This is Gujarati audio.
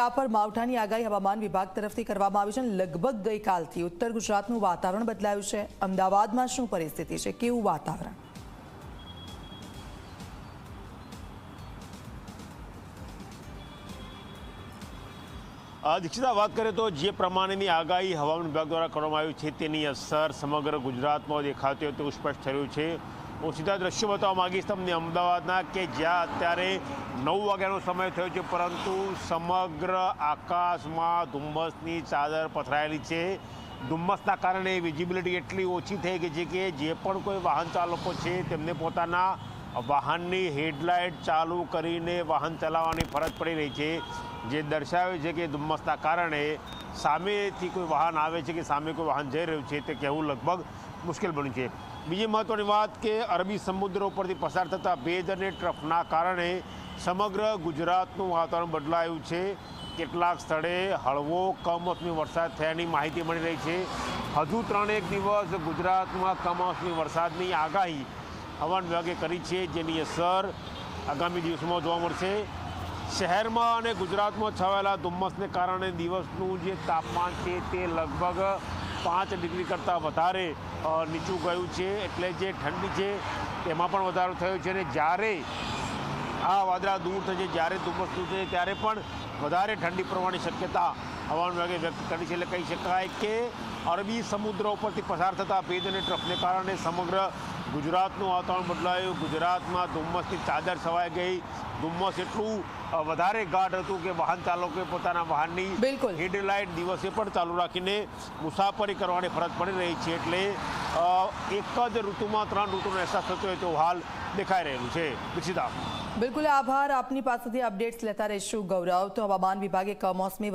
આ પર માવઠાની આગાહી હવામાન વિભાગ તરફથી કરવામાં આવી છે લગભગ ગઈકાલથી ઉત્તર ગુજરાતનું વાતાવરણ બદલાયું છે. અમદાવાદમાં શું પરિસ્થિતિ છે? કેવું વાતાવરણ? દીક્ષિતા વાત કરીએ તો જે પ્રમાણેની આગાહી હવામાન વિભાગ દ્વારા કરવામાં આવી છે, તેની અસર સમગ્ર ગુજરાતમાં દેખાતી હોય તેવું સ્પષ્ટ થયું છે. હું સીધા દ્રશ્યો બતાવવા માગીશ તમને અમદાવાદના કે જ્યાં અત્યારે નવ વાગ્યાનો સમય થયો છે, પરંતુ સમગ્ર આકાશમાં ધુમ્મસની ચાદર પથરાયેલી છે. ધુમ્મસના કારણે વિઝિબિલિટી એટલી ઓછી થઈ ગઈ છે કે જે પણ કોઈ વાહન ચાલકો છે, તેમને પોતાના વાહનની હેડલાઇટ ચાલુ કરીને વાહન ચલાવવાની ફરજ પડી રહી છે. જે દર્શાવે છે કે ધુમ્મસના કારણે સામેથી કોઈ વાહન આવે છે કે સામે કોઈ વાહન જઈ રહ્યું છે, તે કહેવું લગભગ મુશ્કેલ બન્યું છે. બીજી મહત્ત્વની વાત કે અરબી સમુદ્ર ઉપરથી પસાર થતા ભેજ અને ટ્રફના કારણે સમગ્ર ગુજરાતનું વાતાવરણ બદલાયું છે. કેટલાક સ્થળે હળવો, કમોસમી વરસાદ થયાની માહિતી મળી રહી છે. હજુ ત્રણેક દિવસ ગુજરાતમાં કમોસમી વરસાદની આગાહી હવામાન વિભાગે કરી છે, જેની અસર આગામી દિવસોમાં જોવા મળશે. શહેરમાં અને ગુજરાતમાં છવાયેલા ધુમ્મસને કારણે દિવસનું જે તાપમાન છે તે લગભગ પાંચ ડિગ્રી કરતાં વધારે નીચું ગયું છે. એટલે જે ઠંડી છે તેમાં પણ વધારો થયો છે અને જ્યારે આ વાદળા દૂર થશે, જ્યારે ધુમ્મસ દૂર થશે, ત્યારે પણ વધારે ઠંડી પડવાની શક્યતા હવામાન વિભાગે વ્યક્ત કરી છે. એટલે કહી શકાય કે અરબી સમુદ્ર ઉપરથી પસાર થતા ભેજ અને ટ્રફને કારણે સમગ્ર ગુજરાતનું વાતાવરણ બદલાયું. ગુજરાતમાં ધુમ્મસની ચાદર છવાઈ ગઈ. ધુમ્મસ એટલું વધારે ગાઢ હતું કે વાહન ચાલકોએ પોતાના વાહનની બિલકુલ. હેડલાઇટ દિવસે પણ ચાલુ રાખીને મુસાફરી કરવાની ફરજ પડી રહી છે એટલે એક જ ઋતુમાં ત્રણ ઋતુનો અહેસાસ થતો હોય તો હાલ દેખાઈ રહેલું છે. દીક્ષિતા બિલકુલ આભાર. આપની પાસેથી અપડેટ્સ લેતા રહીશું ગૌરવ. તો હવામાન વિભાગે કમોસમી